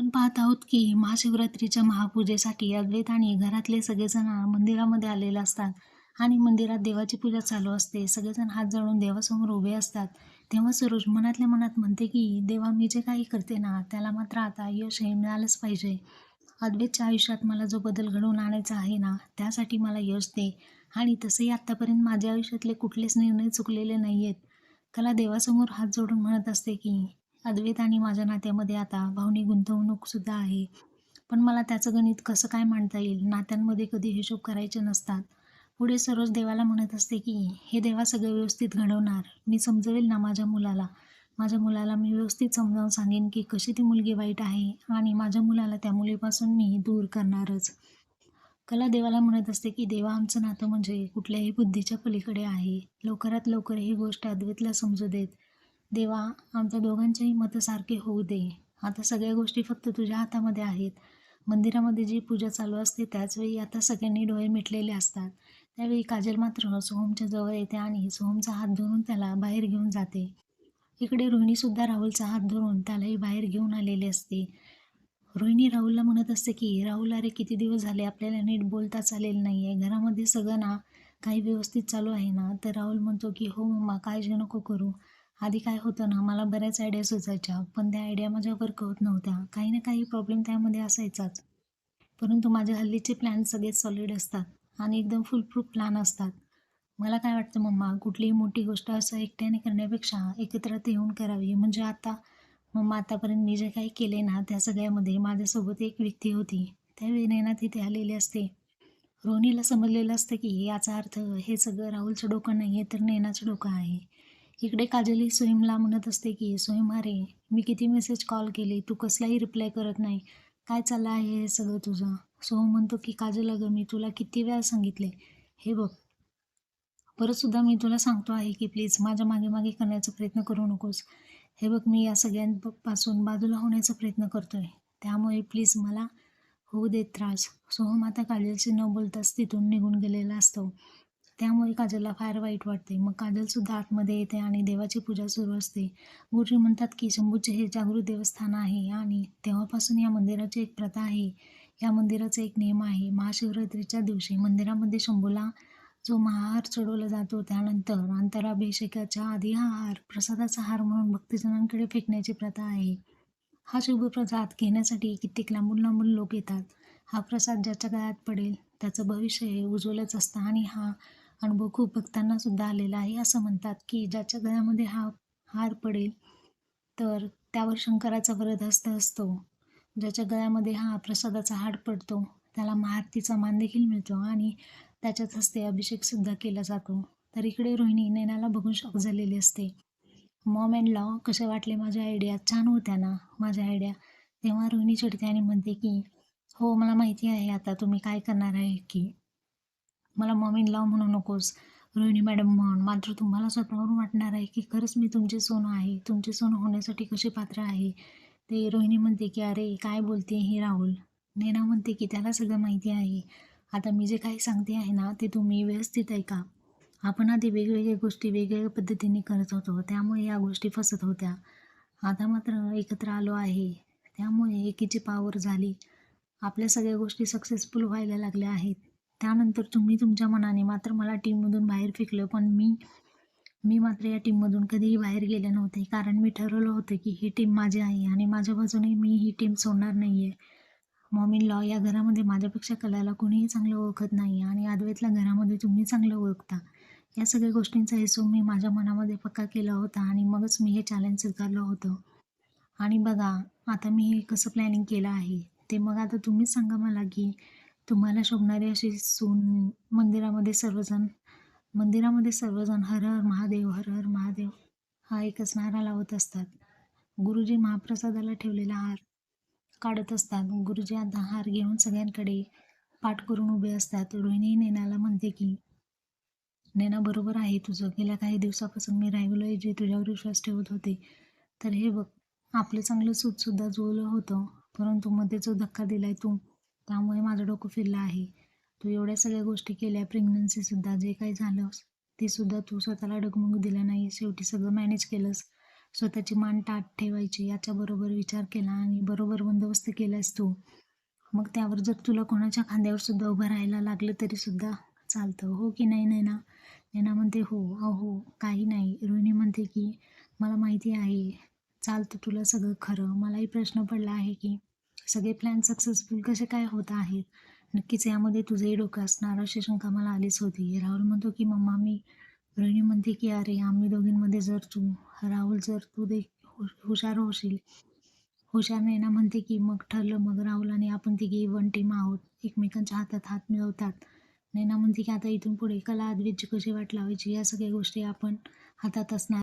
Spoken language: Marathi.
आपण पाहत आहोत की महाशिवरात्रीच्या महापूजेसाठी अद्वैत आणि घरातले सगळेजण मंदिरामध्ये आलेले असतात आणि मंदिरात देवाची पूजा चालू असते. सगळेजण हात जोडून देवासमोर उभे असतात. तेव्हा सरोज मनातल्या मनात म्हणते की देवा मी जे काही करते ना त्याला मात्र आता यश हे मिळालंच पाहिजे. अद्वैतच्या आयुष्यात मला जो बदल घडवून आणायचा आहे ना त्यासाठी मला यश दे. आणि तसंही आत्तापर्यंत माझ्या आयुष्यातले कुठलेच निर्णय चुकलेले नाही आहेत कला देवासमोर हात जोडून म्हणत असते की अद्वैत आणि माझ्या नात्यामध्ये आता भावनिक गुंतवणूकसुद्धा आहे. पण मला त्याचं गणित कसं काय मांडता येईल? नात्यांमध्ये कधी हिशोब करायचे नसतात. पुढे सरोज देवाला म्हणत असते की हे देवा सगळं व्यवस्थित घडवणार. मी समजवेल ना माझ्या मुलाला. माझ्या मुलाला मी व्यवस्थित समजावून सांगेन की कशी ती मुलगी वाईट आहे आणि माझ्या मुलाला त्या मुलीपासून मी दूर करणारच. कला देवाला म्हणत असते की देवा आमचं नातं म्हणजे कुठल्याही बुद्धीच्या पलीकडे आहे. लवकरात लवकर ही गोष्ट अद्वैतला समजू देत. देवा आमच्या दोघांच्याही मतं सारखे होऊ दे. आता सगळ्या गोष्टी फक्त तुझ्या हातामध्ये आहेत. मंदिरामध्ये जी पूजा चालू असते त्याचवेळी आता सगळ्यांनी डोळे मिटलेले असतात. त्यावेळी काजल मात्र सोहमच्या जवळ येते आणि सोहमचा हात धरून त्याला बाहेर घेऊन जाते. इकडे रोहिणीसुद्धा राहुलचा हात धरून त्यालाही बाहेर घेऊन आलेली असते. रोहिणी राहुलला म्हणत असते की राहुल अरे किती दिवस झाले आपल्याला नीट बोलता चालेल नाही आहे घरामध्ये सगळं ना काही व्यवस्थित चालू आहे ना? तर राहुल म्हणतो की हो मम्मा काळजी नको करू. आधी काय होतं ना मला बऱ्याच आयडिया सुचायच्या पण त्या आयडिया माझ्या वर्क होत नव्हत्या. काही ना काही प्रॉब्लेम त्यामध्ये असायचाच. परंतु माझ्या हल्लीचे प्लॅन सगळे सॉलिड असतात आणि एकदम फुलप्रूफ प्लॅन असतात. मला काय वाटतं मम्मा कुठलीही मोठी गोष्ट असं एकट्याने करण्यापेक्षा एकत्र येऊन करावी. म्हणजे आता मम्मा आतापर्यंत मी जे काही केले ना त्या सगळ्यामध्ये माझ्यासोबत एक व्यक्ती होती. त्यावेळी नैना तिथे आलेली असते. रोनीला समजलेलं असतं की याचा अर्थ हे सगळं राहुलचं डोकं नाही आहे तर नैनाचं डोकं आहे. इकडे काजली सोहिमला म्हणत असते की सोहिम अरे मी किती मेसेज कॉल केले? तू कसलाही रिप्लाय करत नाही. काय चाललं आहे हे सगळं तुझं? सोहम म्हणतो की काजल अगं मी तुला किती वेळा सांगितले. हे बघ. परतसुद्धा मी तुला सांगतो आहे की प्लीज माझ्या मागे मागे करण्याचा प्रयत्न करू नकोस. हे बघ मी या सगळ्यांपासून बाजूला होण्याचा प्रयत्न करतो आहे त्यामुळे प्लीज मला होऊ देत त्रास. सोहम आता काजलशी न बोलताच तिथून निघून गेलेला असतो. त्यामुळे काजलला फार वाईट वाटते मग काजलसुद्धा आतमध्ये येते आणि देवाची पूजा सुरू असते. गुरुजी म्हणतात की शंभूचे हे जागृत देवस्थान आहे आणि तेव्हापासून या मंदिराची एक प्रथा आहे. या मंदिराचा एक नियम आहे. महाशिवरात्रीच्या दिवशी मंदिरामध्ये शंभूला जो महाहार चढवला जातो त्यानंतर अंतराभिषेकाच्या आधी हा हार प्रसादाचा हार म्हणून भक्तजनांकडे फेकण्याची प्रथा आहे. हा शुभ प्रसाद घेण्यासाठी कित्येक लांबून लांबून लोक येतात. हा प्रसाद ज्याच्या गळ्यात पडेल त्याचं भविष्य हे उज्ज्वलच असतं आणि हा अनुभव खूप भक्तांना सुद्धा आलेला आहे. असं म्हणतात की ज्याच्या गळ्यामध्ये हा हार पडेल तर त्यावर शंकराचा वरद हस्त असतो. ज्याच्या गळ्यामध्ये हा प्रसादाचा हार पडतो त्याला महारतीचा मान देखील मिळतो आणि त्याच्याच हस्ते अभिषेकसुद्धा केला जातो. तर इकडे रोहिणी नैनाला बघून शॉक झालेली असते. मॉम अँड लॉ कसे वाटले माझ्या आयडिया छान होत्या ना माझ्या आयडिया तेव्हा रोहिणी चिडते आणि म्हणते की हो मला माहिती आहे आता तुम्ही काय करणार आहे की मला मम्मी इन लॉ म्हणू नकोस. रोहिणी मॅडम म्हण मात्र तुम्हाला स्वतःवरून वाटणार आहे की खरंच मी तुमचे सोनं आहे. तुमचे सोनं होण्यासाठी कसे पात्र आहे? ते रोहिणी म्हणते की अरे काय बोलते हे राहुल? नैना म्हणते की त्याला सगळं माहिती आहे. आता मी जे काही सांगते आहे ना ते तुम्ही व्यवस्थित ऐका. आपण आधी वेगवेगळ्या गोष्टी वेगवेगळ्या पद्धतीने करत होतो. त्यामुळे या गोष्टी फसत होत्या. आता मात्र एकत्र आलो आहे. त्यामुळे एकीची पावर झाली. आपल्या सगळ्या गोष्टी सक्सेसफुल व्हायला लागल्या आहेत. त्यानंतर तुम्ही तुमच्या मनाने मात्र मला टीममधून बाहेर फेकलं पण मी मी मात्र या टीममधून कधीही बाहेर गेले नव्हते. कारण मी ठरवलं होतं की ही टीम माझी आहे आणि माझ्या बाजूने मी ही टीम सोडणार नाही आहे मॉमिन लॉ या घरामध्ये माझ्यापेक्षा कलाला कोणीही चांगलं ओळखत नाही आणि अद्वैतला घरामध्ये तुम्ही चांगलं ओळखता. या सगळ्या गोष्टींचा हिशोब मी माझ्या मनामध्ये पक्का केला होता आणि मगच मी हे चॅलेंज स्वीकारलं होतं. आणि बघा आता मी हे कसं प्लॅनिंग केलं आहे ते मग आता तुम्हीच सांगा मला की तुम्हाला शोभणारी अशी सून मंदिरामध्ये सर्वजण मंदिरामध्ये सर्वजण हर हर महादेव हर हर महादेव हा एकच नारा लावत असतात. गुरुजी महाप्रसादाला ठेवलेला हार काढत असतात. गुरुजी आता हार घेऊन सगळ्यांकडे पाठ करून उभे असतात. रोहिणी नेनाला म्हणते की नेना बरोबर आहे तुझं. गेल्या काही दिवसापासून मी राहिलो जे तुझ्यावर विश्वास ठेवत होते. तर हे बघ आपलं चांगलं सूतसुद्धा जुळलं होतं. परंतु मध्ये जो धक्का दिलाय तू त्यामुळे माझं डोकं फिरलं आहे. तू एवढ्या सगळ्या गोष्टी केल्या प्रेग्नन्सीसुद्धा जे काही झालं तेसुद्धा तू स्वतःला डगमग दिलं नाही शेवटी सगळं मॅनेज केलंस. स्वतःची मान टाट ठेवायची याच्याबरोबर विचार केला आणि बरोबर बंदोबस्त केलास तू. मग त्यावर जर तुला कोणाच्या खांद्यावर सुद्धा उभं राहायला लागलं तरी सुद्धा चालतं. हो की नाही नैना? नैना म्हणते हो अहो काही नाही. रोहिणी म्हणते की मला माहिती आहे चालतं तुला सगळं खरं. मलाही प्रश्न पडला आहे की सगळे प्लॅन सक्सेसफुल कसे काय होत आहेत? नक्कीच यामध्ये तुझंही डोकं असणार. अशी शंका मला आलीच होती. राहुल म्हणतो की मम्मा मी रोहिणी म्हणते की अरे आम्ही दोघींमध्ये जर तू राहुल जर तू दे हुशार होशील हुशार नैना म्हणते की मग ठरलं मग राहुल आणि आपण तिघी वन टीम आहोत. एकमेकांच्या हातात हात मिळवतात. नैना म्हणते की आता इथून पुढे कला अद्वितची कशी वाट लावायची? या सगळ्या गोष्टी आपण हातात असणार.